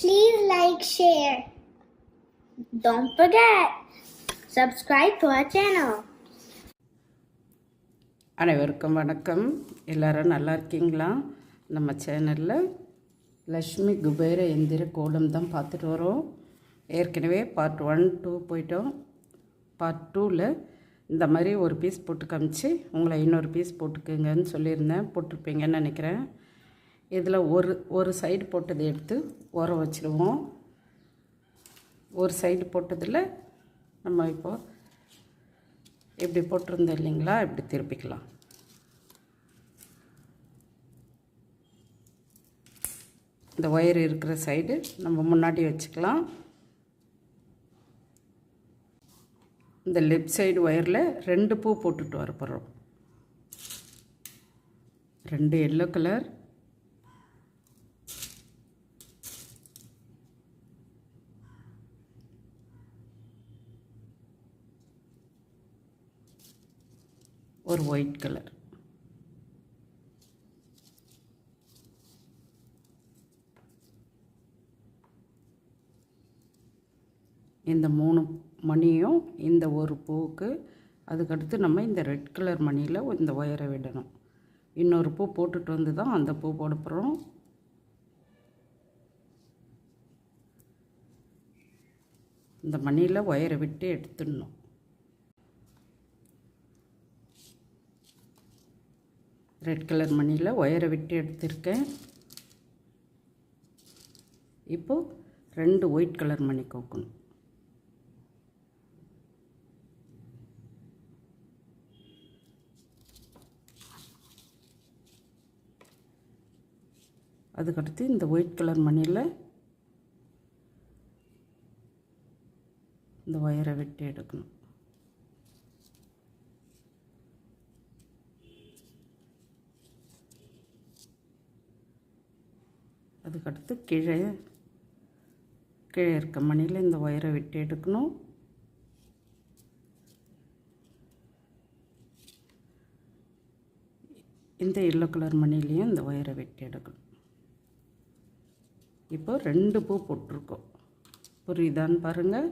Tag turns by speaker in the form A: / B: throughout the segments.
A: Please like, share. Don't forget, subscribe to our channel.
B: அனைவருக்கும் வணக்கம். எல்லாரும் நல்லா இருக்கீங்களா? நம்ம சேனலில் லக்ஷ்மி குபேர எந்திர கோலம் தான் பார்த்துட்டு வரோம். ஏற்கனவே பார்ட் ஒன் டூ போயிட்டோம். பார்ட் டூவில் இந்த மாதிரி ஒரு பீஸ் போட்டு காமிச்சு உங்களை இன்னொரு பீஸ் போட்டுக்குங்கன்னு சொல்லியிருந்தேன். போட்டிருப்பீங்கன்னு நினைக்கிறேன். இதில் ஒரு ஒரு சைடு போட்டதை எடுத்து உர வச்சுருவோம். ஒரு சைடு போட்டதில் நம்ம இப்போது இப்படி போட்டிருந்தோம் இல்லைங்களா இப்படி திருப்பிக்கலாம். இந்த ஒயர் இருக்கிற சைடு நம்ம முன்னாடி வச்சுக்கலாம். இந்த லெஃப்ட் சைடு ஒயரில் ரெண்டு பூ போட்டுட்டு வர போகிறோம் ரெண்டு எல்லோ கலர் ஒரு ஒயிட் கலர் இந்த மூணு மணியும் இந்த ஒரு பூவுக்கு அதுக்கடுத்து நம்ம இந்த ரெட் கலர் மணியில் இந்த ஒயரை விடணும். இன்னொரு பூ போட்டுட்டு வந்து தான் அந்த பூ போட போகிறோம் இந்த மணியில் ஒயரை விட்டு எடுத்துடணும். ரெட் கலர் மணியில் ஒயரை விட்டு எடுத்திருக்கேன். இப்போது ரெண்டு ஒயிட் கலர் மணி கோக்கணும். அதுக்கடுத்து இந்த ஒயிட் கலர் மணியில் இந்த ஒயரை வெட்டி எடுக்கணும். அதுக்கடுத்து கீழே கீழே இருக்க மணியில் இந்த ஒயரை வெட்டி எடுக்கணும். இந்த எல்லோ கலர் மணிலையும் இந்த ஒயரை வெட்டி எடுக்கணும். இப்போ ரெண்டு பூ போட்டிருக்கோம். புரியுதான்னு பாருங்கள்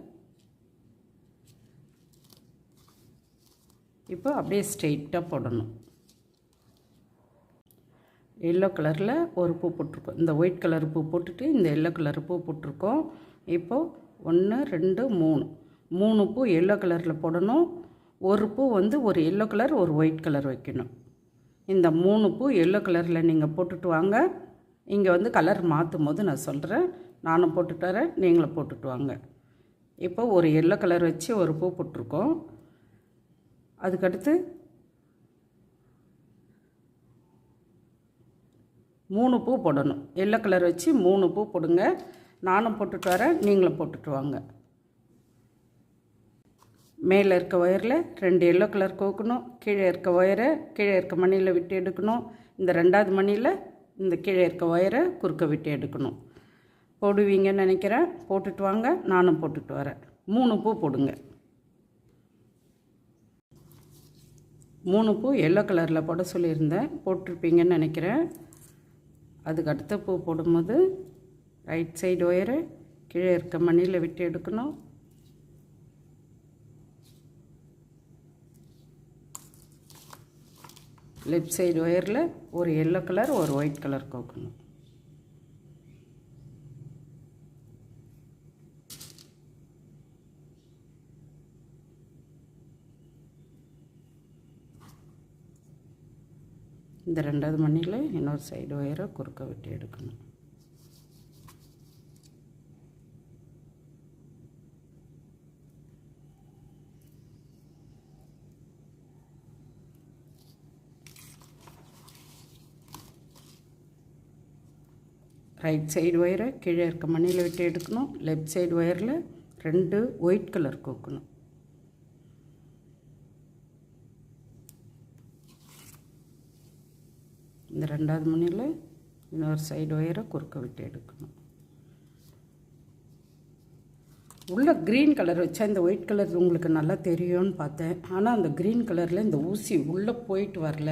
B: இப்போ அப்படியே ஸ்ட்ரெயிட்டாக போடணும். எல்லோ கலரில் ஒரு பூ போட்டிருக்கோம். இந்த ஒயிட் கலர் பூ போட்டுட்டு இந்த எல்லோ கலர் பூ போட்டிருக்கோம். இப்போது ஒன்று ரெண்டு மூணு. மூணு பூ எல்லோ கலரில் போடணும். ஒரு பூ வந்து ஒரு எல்லோ கலர் ஒரு ஒயிட் கலர் வைக்கணும். இந்த மூணு பூ எல்லோ கலரில் நீங்கள் போட்டுட்டு வாங்க. இங்கே வந்து கலர் மாற்றும் போது நான் சொல்கிறேன் நானும் போட்டுட்டு வரேன். நீங்களும் போட்டுட்டு வாங்க. இப்போ ஒரு எல்லோ கலர் வச்சு ஒரு பூ போட்டிருக்கோம். அதுக்கடுத்து மூணு பூ போடணும். எல்லோ கலர் வச்சு மூணு பூ போடுங்க. நானும் போட்டுட்டு வரேன். நீங்களும் போட்டுட்டு வாங்க. மேலே இருக்க ஒயரில் ரெண்டு எல்லோ கலர் கோக்கணும். கீழே இருக்க ஒயரை கீழே இருக்க மணியில் விட்டு எடுக்கணும். இந்த ரெண்டாவது மணியில் இந்த கீழே இருக்க ஒயரை குறுக்க விட்டு எடுக்கணும். போடுவீங்கன்னு நினைக்கிறேன். போட்டுட்டு வாங்க. நானும் போட்டுட்டு வரேன். மூணு பூ போடுங்க. மூணு பூ எல்லோ கலரில் போட சொல்லியிருந்தேன். போட்டிருப்பீங்கன்னு நினைக்கிறேன். அதுக்கு அடுத்த பூ போடும்போது ரைட் சைடு ஒயரை கீழே இருக்க மணியில் விட்டு எடுக்கணும். லெஃப்ட் சைடு ஒயரில் ஒரு எல்லோ கலர் ஒரு ஒயிட் கலர் கோக்கணும். இந்த ரெண்டாவது மணியில் இன்னொரு சைடு ஒயரை குறுக்க விட்டு எடுக்கணும். ரைட் சைடு ஒயரை கீழே இருக்க மணியில் விட்டு எடுக்கணும். லெஃப்ட் சைடு ஒயரில் ரெண்டு ஒயிட் கலர் கோக்கணும் இந்த ரெண்டாவது மணியில் இன்னொரு சைடு ஒயரை குறுக்க விட்டு எடுக்கணும். உள்ள க்ரீன் கலர் வச்சா இந்த ஒயிட் கலர் உங்களுக்கு நல்லா தெரியும்னு பார்த்தேன். ஆனால் அந்த க்ரீன் கலரில் இந்த ஊசி உள்ளே போயிட்டு வரல.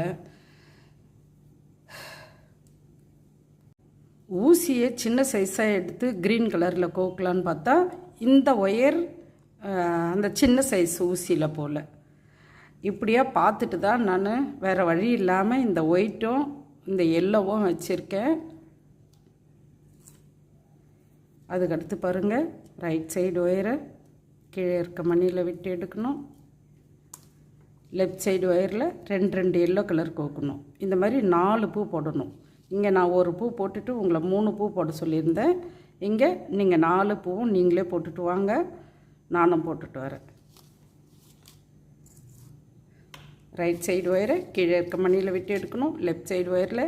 B: ஊசியை சின்ன சைஸாக எடுத்து க்ரீன் கலரில் கோக்கலான்னு பார்த்தா இந்த ஒயர் அந்த சின்ன சைஸ் ஊசியில் போல். இப்படியா பார்த்துட்டு தான் நான் வேறு வழி இல்லாமல் இந்த ஒயிட்டும் இந்த எல்லோவும் வச்சுருக்கேன். அதுக்கடுத்து பாருங்கள் ரைட் சைடு ஒயரை கீழே இருக்க மணியில் விட்டு எடுக்கணும். லெஃப்ட் சைடு ஒயரில் ரெண்டு ரெண்டு எல்லோ கலர் கோக்கணும். இந்த மாதிரி நாலு பூ போடணும். இங்கே நான் ஒரு பூ போட்டுட்டு உங்களை மூணு பூ போட சொல்லியிருந்தேன். இங்கே நீங்கள் நாலு பூவும் நீங்களே போட்டுட்டு வாங்க. நானும் போட்டுட்டு வரேன். ரைட் சைடு ஒயரை கீழே இருக்க மணியில் விட்டு எடுக்கணும். லெஃப்ட் சைடு ஒயரில்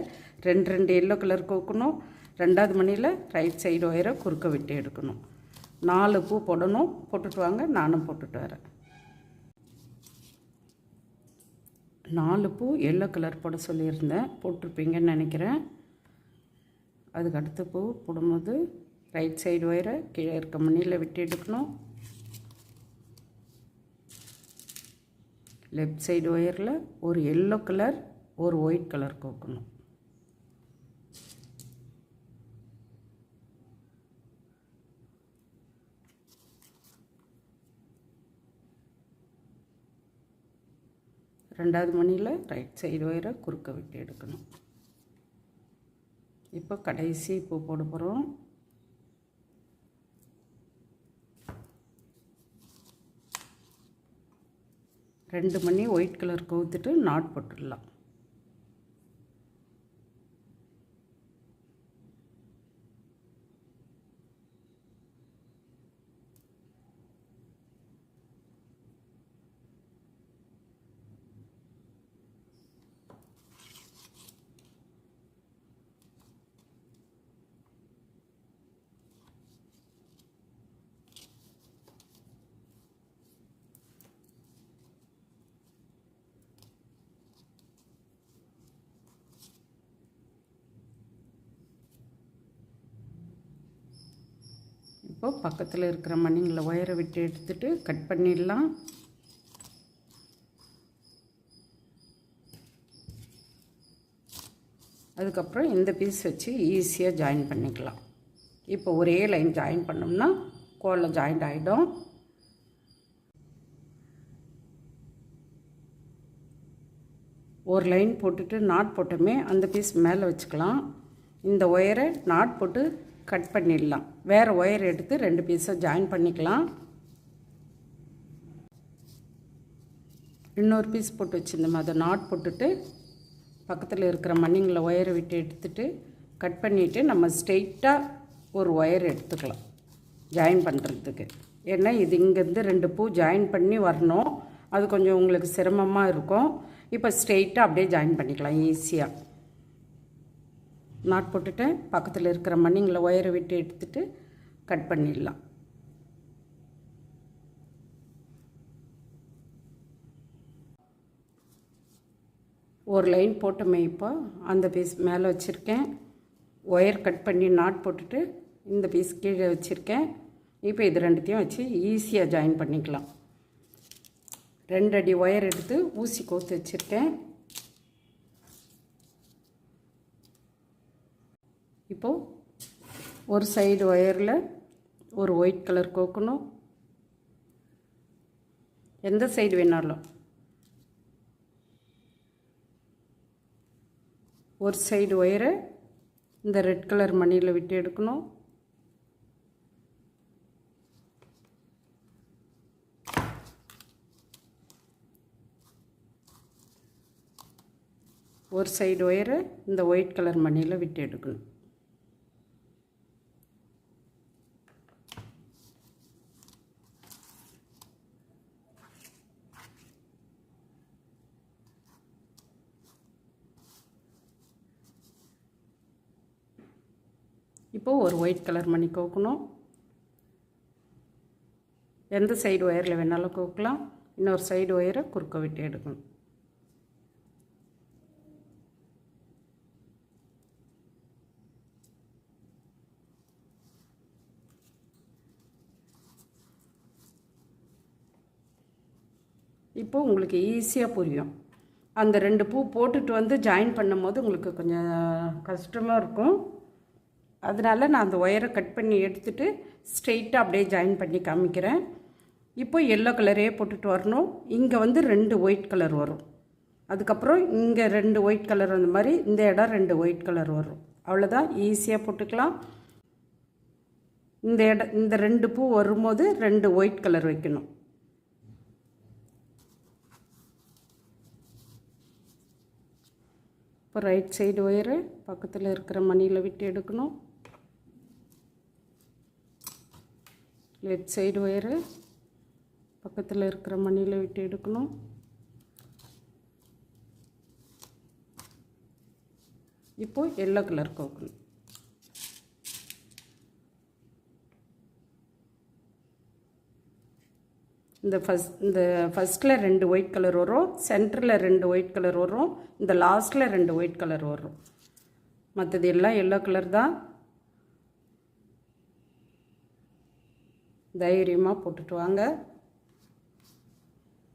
B: ரெண்டு ரெண்டு எல்லோ கலர் கோக்கணும். ரெண்டாவது மணியில் ரைட் சைடு ஒயரை குறுக்க விட்டு எடுக்கணும். நாலு பூ போடணும். போட்டுட்டு வாங்க. நானும் போட்டுட்டு வரேன். நாலு பூ எல்லோ கலர் போட சொல்லியிருந்தேன். போட்டிருப்பீங்கன்னு நினைக்கிறேன். அதுக்கு அடுத்த பூ போடும்போது ரைட் சைடு ஒயரை கீழே இருக்க மணியில் விட்டு எடுக்கணும். லெஃப்ட் சைடு ஒயரில் ஒரு எல்லோ கலர் ஒரு ஒயிட் கலர் கோக்கணும். ரெண்டாவது மணியில் ரைட் சைடு ஒயரை குறுக்க விட்டு எடுக்கணும். இப்போ கடைசி பூ போட போகிறோம் ரெண்டு மணி ஒயிட் கலர் கவுத்துட்டு நாட் போட்டுடலாம். இப்போ பக்கத்தில் இருக்கிற மணிங்களை ஒயரை விட்டு எடுத்துட்டு கட் பண்ணிடலாம். அதுக்கப்புறம் இந்த பீஸ் வச்சு ஈஸியாக ஜாயின் பண்ணிக்கலாம். இப்போ ஒரே லைன் ஜாயின் பண்ணோம்னா கோலில் ஜாயிண்ட் ஆகிடும் ஒரு லைன் போட்டுட்டு நாட் போட்டோமே அந்த பீஸ் மேலே வச்சுக்கலாம். இந்த ஒயரை நாட் போட்டு கட் பண்ணிடலாம். வேறு ஒயர் எடுத்து ரெண்டு பீஸை ஜாயின் பண்ணிக்கலாம். இன்னொரு பீஸ் போட்டு வச்சுருந்தோம். அதை நாட் போட்டுட்டு பக்கத்தில் இருக்கிற மண்ணிங்கில் ஒயரை விட்டு எடுத்துட்டு கட் பண்ணிவிட்டு நம்ம ஸ்ட்ரெயிட்டாக ஒரு ஒயர் எடுத்துக்கலாம். ஜாயின் பண்ணுறதுக்கு ஏன்னா இது இங்கேருந்து ரெண்டு பூ ஜாயின் பண்ணி வரணும். அது கொஞ்சம் உங்களுக்கு சிரமமாக இருக்கும். இப்போ ஸ்ட்ரெயிட்டாக அப்படியே ஜாயின் பண்ணிக்கலாம். ஈஸியாக நாட் போட்டுட்டேன் பக்கத்தில் இருக்கிற மண்ணிங்கில் ஒயரை விட்டு எடுத்துட்டு கட் பண்ணிடலாம். ஒரு லைன் போட்டோமே இப்போ அந்த பீஸ் மேலே வச்சுருக்கேன். ஒயர் கட் பண்ணி நாட் போட்டுட்டு இந்த பீஸ் கீழே வச்சுருக்கேன். இப்போ இது ரெண்டுத்தையும் வச்சு ஈஸியாக ஜாயின் பண்ணிக்கலாம். ரெண்டு அடி ஒயர் எடுத்து ஊசி கோத்து வச்சுருக்கேன். இப்போது ஒரு சைடு ஒயரில் ஒரு ஒயிட் கலர் கோக்கணும். எந்த சைடு வேணாலும். ஒரு சைடு ஒயரை இந்த ரெட் கலர் மணியில் விட்டு எடுக்கணும். ஒரு சைடு ஒயரை இந்த ஒயிட் கலர் மணியில் விட்டு எடுக்கணும் இப்போது ஒரு ஒயிட் கலர் மணி கோக்கணும். எந்த சைடு ஒயரில் வேணாலும் கோக்கலாம். இன்னொரு சைடு ஒயரை குறுக்க விட்டு எடுக்கணும். இப்போ உங்களுக்கு ஈஸியாக புரியும். அந்த ரெண்டு பூ போட்டுட்டு வந்து ஜாயின் பண்ணும்போது உங்களுக்கு கொஞ்சம் கஷ்டமாக இருக்கும். அதனால் நான் அந்த ஒயரை கட் பண்ணி எடுத்துட்டு ஸ்ட்ரெயிட்டாக அப்படியே ஜாயின் பண்ணி காமிக்கிறேன். இப்போ எல்லோ கலரே போட்டுட்டு வரணும். இங்கே வந்து ரெண்டு ஒயிட் கலர் வரும். அதுக்கப்புறம் இங்கே ரெண்டு ஒயிட் கலர் அந்த மாதிரி இந்த இடம் ரெண்டு ஒயிட் கலர் வரும். அவ்வளோதான் ஈஸியாக போட்டுக்கலாம். இந்த இடம் இந்த ரெண்டு பூ வரும்போது ரெண்டு ஒயிட் கலர் வைக்கணும். இப்போ ரைட் சைடு ஒயரு பக்கத்தில் இருக்கிற மணியில் விட்டு எடுக்கணும். லெஃப்ட் சைடு ஒயரு பக்கத்தில் இருக்கிற மணியில் விட்டு எடுக்கணும். இப்போ எல்லோ கலர் கோக்கணும் இந்த ஃபஸ்ட் இந்த ஃபஸ்ட்டில் ரெண்டு ஒயிட் கலர் வரும் சென்டரில் ரெண்டு ஒயிட் கலர் வரும் இந்த லாஸ்ட்டில் ரெண்டு ஒயிட் கலர் வரும். மற்றது எல்லாம் எல்லோ கலர் தான். தைரியமாக போட்டுட்டு வாங்க.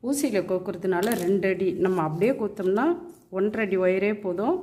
B: ஊசியில் கோக்குறதுனால ரெண்டு அடி. நம்ம அப்படியே கோத்தோம்னா ஒன்றரை அடி ஒயரே போதும்.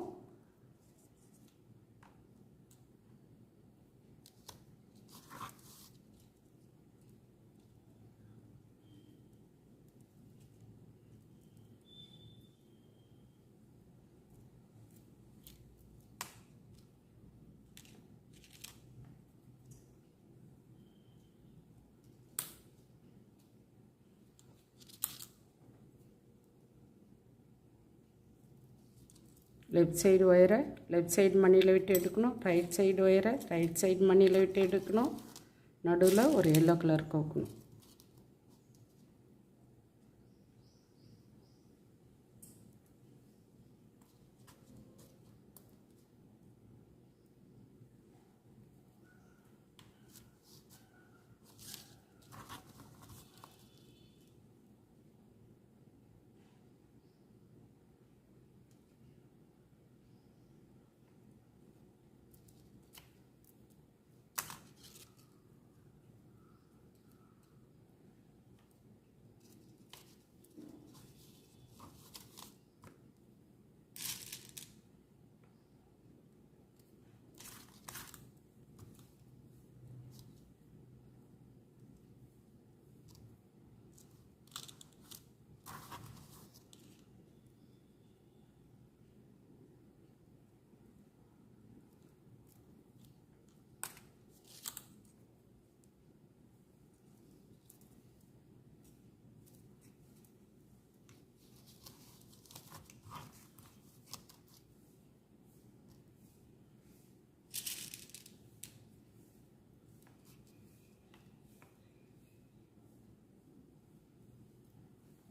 B: லெஃப்ட் சைடு ஒயரை லெஃப்ட் சைடு மணியில் விட்டு எடுக்கணும். ரைட் சைடு ஒயரை ரைட் சைடு மணியில் விட்டு எடுக்கணும். நடுவில் ஒரு எல்லோ கலர் கோக்கணும்.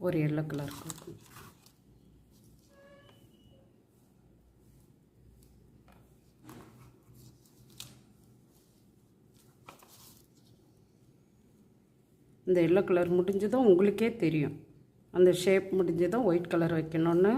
B: ஒரு எல்லோ கலர் கோக்கணும் இந்த எல்லோ கலர் முடிஞ்சதும் உங்களுக்கே தெரியும். அந்த ஷேப் முடிஞ்சதும் ஒயிட் கலர் வைக்கணும்னு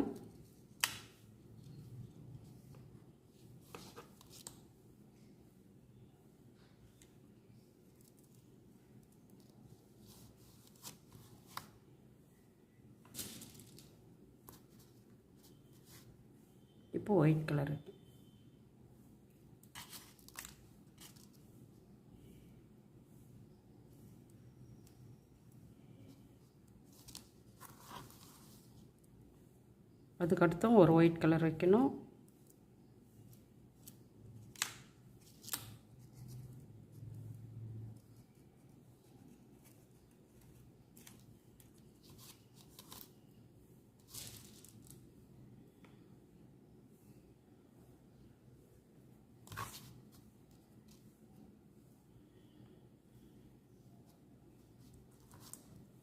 B: இப்போ ஒயிட் கலர் அதுக்கடுத்தும் ஒரு ஒயிட் கலர் வைக்கணும்.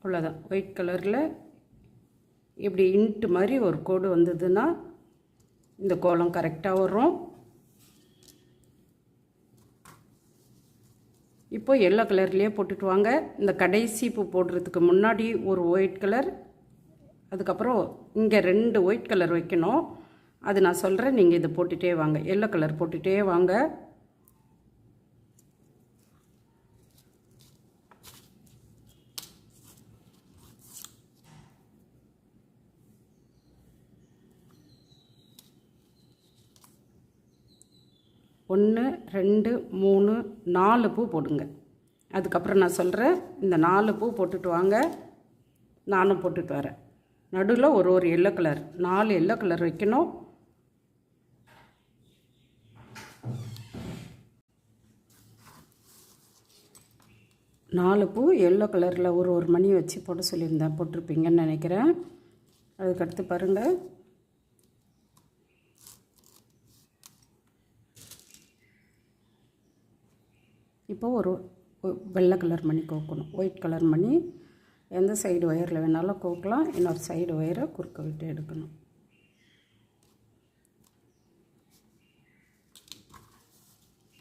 B: அவ்வளோதான் ஒயிட் கலரில் இப்படி இன்ட்டு மாதிரி ஒரு கோடு வந்ததுன்னா இந்த கோலம் கரெக்டாக வரும். இப்போ எல்லோ கலர்லேயே போட்டுட்டு வாங்க. இந்த கடைசி பூ போடுறதுக்கு முன்னாடி ஒரு ஒயிட் கலர் அதுக்கப்புறம் இங்கே ரெண்டு ஒயிட் கலர் வைக்கணும். அது நான் சொல்கிறேன் நீங்கள் இதை போட்டுகிட்டே வாங்க. எல்லோ கலர் போட்டுகிட்டே வாங்க. ஒன்று ரெண்டு மூணு நாலு பூ போடுங்க. அதுக்கப்புறம் நான் சொல்கிறேன் இந்த நாலு பூ போட்டுட்டு வாங்க. நானும் போட்டுட்டு வரேன். நடுவில் ஒரு ஒரு எல்லோ கலர். நாலு எல்லோ கலர் வைக்கணும். நாலு பூ எல்லோ கலரில் ஒரு ஒரு மணி வச்சு போட சொல்லியிருந்தேன். போட்டிருப்பீங்கன்னு நினைக்கிறேன். அதுக்கடுத்து பாருங்கள் இப்போ ஒரு வெள்ளை கலர் மணி கோக்கணும். ஒயிட் கலர் மணி. எந்த சைடு ஒயரில் வேணாலும் கோக்கலாம். இன்னொரு சைடு ஒயரை குறுக்க விட்டு எடுக்கணும்.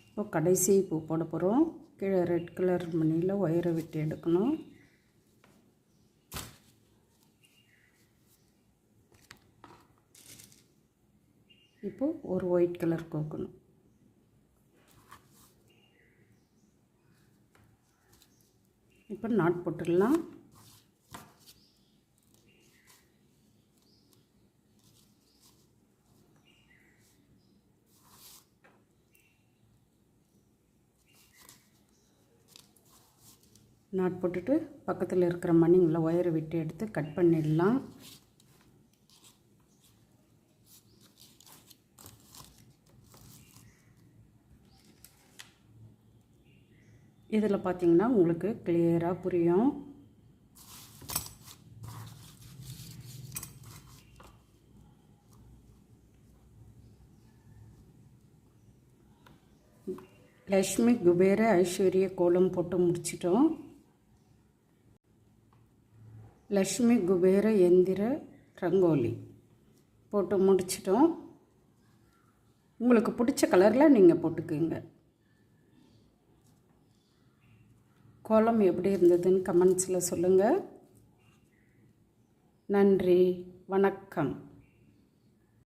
B: இப்போ கடைசி பூ போட போகிறோம் கீழே ரெட் கலர் மணியில் ஒயரை விட்டு எடுக்கணும். இப்போது ஒரு ஒயிட் கலர் கோக்கணும். இப்போ நாட் போட்டுடலாம். நாட் போட்டுட்டு பக்கத்தில் இருக்கிற மணிங்களை ஒயரை விட்டு எடுத்து கட் பண்ணிடலாம். இதில் பார்த்தீங்கன்னா உங்களுக்கு கிளியராக புரியும். லக்ஷ்மி குபேர ஐஸ்வர்ய கோலம் போட்டு முடிச்சிட்டோம். லக்ஷ்மி குபேர எந்திர ரங்கோலி போட்டு முடிச்சிட்டோம். உங்களுக்கு பிடிச்ச கலரில் நீங்கள் போட்டுக்குங்க. கோலம் எப்படி இருந்ததுன்னு கமெண்ட்ஸில் சொல்லுங்கள் நன்றி. வணக்கம்.